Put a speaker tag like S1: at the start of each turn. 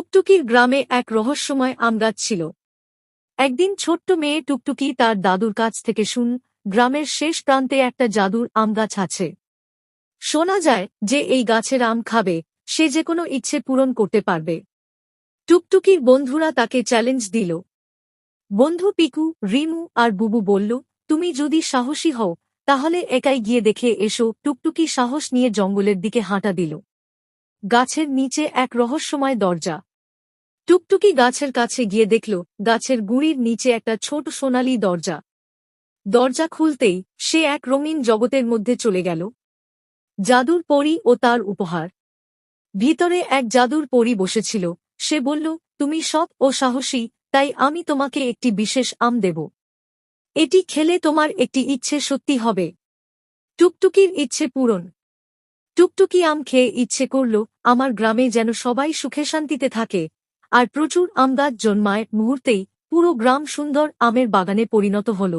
S1: টুকটুকির গ্রামে এক রহস্যময় আমগাছ ছিল। একদিন ছোট্ট মেয়ে টুকটুকি তার দাদুর কাছ থেকে শুন, গ্রামের শেষ প্রান্তে একটা জাদুর আমগাছ আছে। শোনা যায় যে এই গাছের আম খাবে, সে যে কোনো ইচ্ছে পূরণ করতে পারবে। টুকটুকির বন্ধুরা তাকে চ্যালেঞ্জ দিল। বন্ধু পিকু, রিমু আর বুবু বলল, তুমি যদি সাহসী হও, তাহলে একাই গিয়ে দেখে এসো। টুকটুকি সাহস নিয়ে জঙ্গলের দিকে হাঁটা দিল। গাছের নিচে এক রহস্যময় দরজা। টুকটুকি গাছের কাছে গিয়ে দেখল, গাছের গুঁড়ির নিচে একটা ছোট সোনালি দরজা। দরজা খুলতেই সে এক রঙিন জগতের মধ্যে চলে গেল। জাদুর পরী ও তার উপহার। ভিতরে এক জাদুর পরী বসেছিল। সে বলল, তুমি সৎ ও সাহসী, তাই আমি তোমাকে একটি বিশেষ আম দেব। এটি খেলে তোমার একটি ইচ্ছে সত্যি হবে। টুকটুকির ইচ্ছে পূরণ। টুকটুকি আম খেয়ে ইচ্ছে করল, আমার গ্রামে যেন সবাই সুখে শান্তিতে থাকে আর প্রচুর আমগাছ জন্মায় মুহূর্তেই পুরো গ্রাম সুন্দর আমের বাগানে পরিণত হল।